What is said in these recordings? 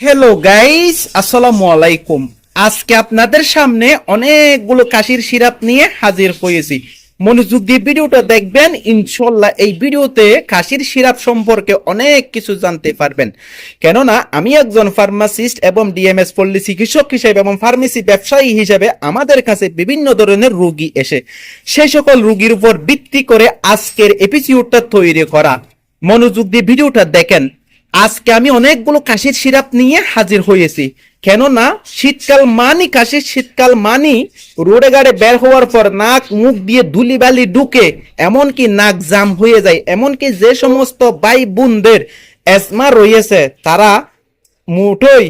Hello guys আসসালামু আলাইকুম আজকে আপনাদের সামনে অনেকগুলো কাশির সিরাপ নিয়ে হাজির হয়েছি। মনোযোগ দিয়ে ভিডিওটা দেখবেন। ইনশাল্লাহ এই ভিডিওতে কাশির সিরাপ সম্পর্কে অনেক কিছু জানতে পারবেন। কেননা, আমি একজন ফার্মাসিস্ট এবং ডিএমএস পল্লী চিকিৎসক হিসেবে এবং ফার্মেসি ব্যবসায়ী হিসেবে আমাদের কাছে বিভিন্ন ধরনের রোগী এসে সেই সকল রোগীর উপর ভিত্তি করে আজকের এপিসিউডটা তৈরি করা। মনোযোগ দিয়ে ভিডিওটা দেখেন। আজকে আমি অনেকগুলো কাশির সিরাপ নিয়ে হাজির হয়েছি। কেননা শীতকাল মানি কাশির শীতকাল মানি রোডে গাড়ে বের হওয়ার পর নাক, মুখ দিয়ে ধুলিবালি ঢুকে এমনকি নাক জাম হয়ে যায়। এমনকি যে সমস্ত ভাই বোনদের এসমা রয়েছে, তারা মুঠোই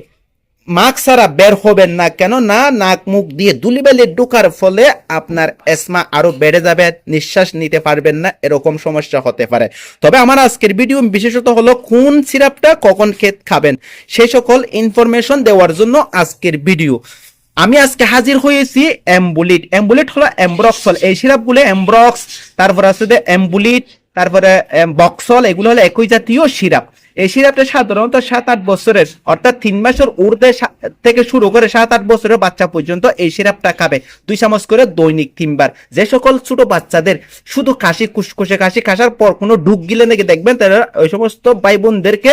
মাস্ক ছাড়া বের হবেন না। কেন না নাক মুখ দিয়ে দুলিবালি ঢোকার ফলে আপনার এসমা আরও বেড়ে যাবে, নিঃশ্বাস নিতে পারবেন না, এরকম সমস্যা হতে পারে। তবে আমার আজকের ভিডিও বিশেষত হলো কোন সিরাপটা কখন খেত খাবেন সেই সকল ইনফরমেশন দেওয়ার জন্য আজকের ভিডিও আমি আজকে হাজির হয়েছি অ্যাম্বুলিট অ্যাম্বুলিট হলো অ্যাম্ব্রক্সল এই সিরাপগুলো অ্যাম্ব্রক্স তারপরে আছে অ্যাম্বুলিট তারপরে বক্সল এগুলো হলো একই জাতীয় সিরাপ। এই সিরাপটা সাধারণত সাত আট বছরের, অর্থাৎ তিন মাসের ঊর্ধ্বে থেকে শুরু করে সাত আট বছরের বাচ্চা পর্যন্ত এই সিরাপটা খাবে। দুই চামচ করে দৈনিক তিনবার। যে সকল ছোট বাচ্চাদের শুধু কাশি কুসকুসে কাশি কাশার পর কোনো ঢুক গিলে নাকি দেখবেন, তারা ওই সমস্ত ভাই বোনদেরকে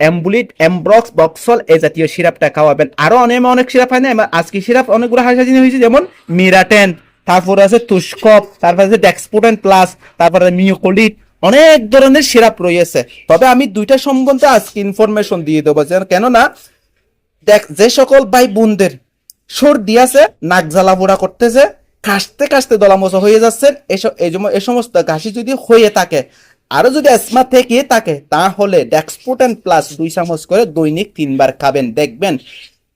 অ্যাম্বুলিট, অ্যাম্ব্রক্স, বক্সল এই জাতীয় সিরাপটা খাওয়াবেন। আরও অনেক অনেক সিরাপ হয় না? আজকে সিরাপ অনেকগুলো হাসাজিনি হয়েছে, যেমন মিরাটেন, তারপর আছে তুস্কপ তারপর আছে ডেক্সপোটেন প্লাস, তারপরে মিওকোলিট অনেক ধরনের সিরাপ রয়েছে। তবে আমি দুইটা সম্বন্ধে আজকে ইনফরমেশন দিয়ে দেবো কেননা দেখ, যে সকল ভাই বোনদের সর্দি আছে, নাক জ্বালা পোড়া করতেছে, কাশতে কাশতে দলামচা হয়ে যাচ্ছেন এসব এই সমস্ত ঘাসি যদি হয়ে থাকে, আরও যদি অ্যাসমা থেকে থাকে, তাহলে ডেক্সপোটেন প্লাস দুই চামচ করে দৈনিক তিনবার খাবেন। দেখবেন,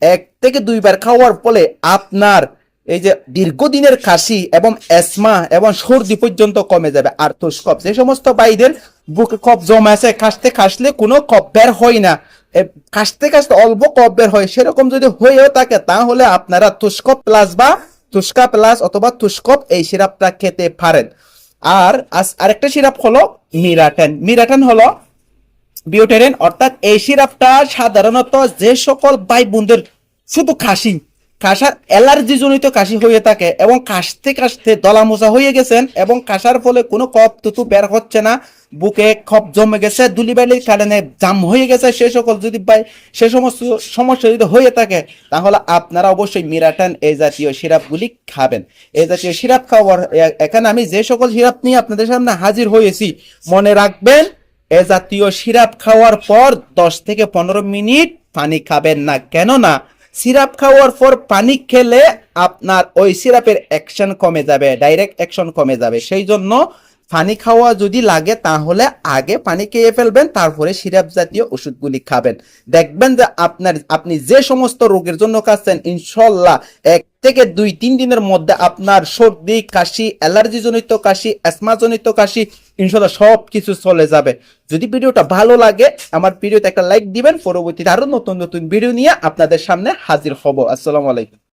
এক থেকে দুইবার খাওয়ার ফলে আপনার এই যে দীর্ঘদিনের কাশি এবং অ্যাসমা এবং সর্দি পর্যন্ত কমে যাবে, আর তুষ্কপ, যে সমস্ত বাইদের বুকে কপ জমা আছে কাশতে কাশলে কোনো কপ বের হয় না। কাশতে কাশতে অল্প কপ বের হয়, সেরকম যদি হয়েও থাকে, তাহলে আপনারা তুষ্কপ প্লাস বা তুষ্কা প্লাস অথবা তুষ্কপ এই সিরাপটা খেতে পারেন। আর আরেকটা সিরাপ হলো মিরাটেন। মিরাটেন হলো বিউটেরিন, অর্থাৎ এই সিরাপটা সাধারণত যে সকল ভাই বোনদের শুধু কাশি কাশার অ্যালার্জি জনিত কাশি হয়ে থাকে এবং কাশতে কাশতে দলামোচা হয়ে গেছেন এবং কাশার ফলে কোনো কপ তুতু বের হচ্ছে না, বুকে খপ জমে গেছে দুলিবালির কারণে জাম হয়ে গেছে সে সকল যদি ভাই, সে সমস্ত সমস্যা যদি হয়ে থাকে, তাহলে আপনারা অবশ্যই মিরাটান এই জাতীয় সিরাপগুলি খাবেন। এই জাতীয় সিরাপ খাওয়ার এখানে আমি যে সকল সিরাপ নিয়ে আপনাদের সামনে হাজির হয়েছি, মনে রাখবেন, এ জাতীয় সিরাপ খাওয়ার পর দশ থেকে পনেরো মিনিট পানি খাবেন না। কেননা সিরাপ খাওয়ার পর পানি খেলে আপনার ওই সিরাপের অ্যাকশন কমে যাবে ডাইরেক্ট অ্যাকশন কমে যাবে। সেই জন্য পানি খাওয়া যদি লাগে, তাহলে আগে পানি খেয়ে ফেলবেন, তারপরে সিরাপ জাতীয় ওষুধগুলি খাবেন। দেখবেন যে আপনার, আপনি যে সমস্ত রোগের জন্য খাচ্ছেন, ইনশাল্লাহ এক থেকে দুই, তিন দিনের মধ্যে আপনার সর্দি, কাশি অ্যালার্জি জনিত কাশি অ্যাসমা জনিত কাশি, ইনশাল্লাহ সব কিছু চলে যাবে। যদি ভিডিওটা ভালো লাগে, আমার ভিডিওতে একটা লাইক দিবেন, পরবর্তীতে আরও নতুন নতুন ভিডিও নিয়ে আপনাদের সামনে হাজির হব। আসসালামু আলাইকুম।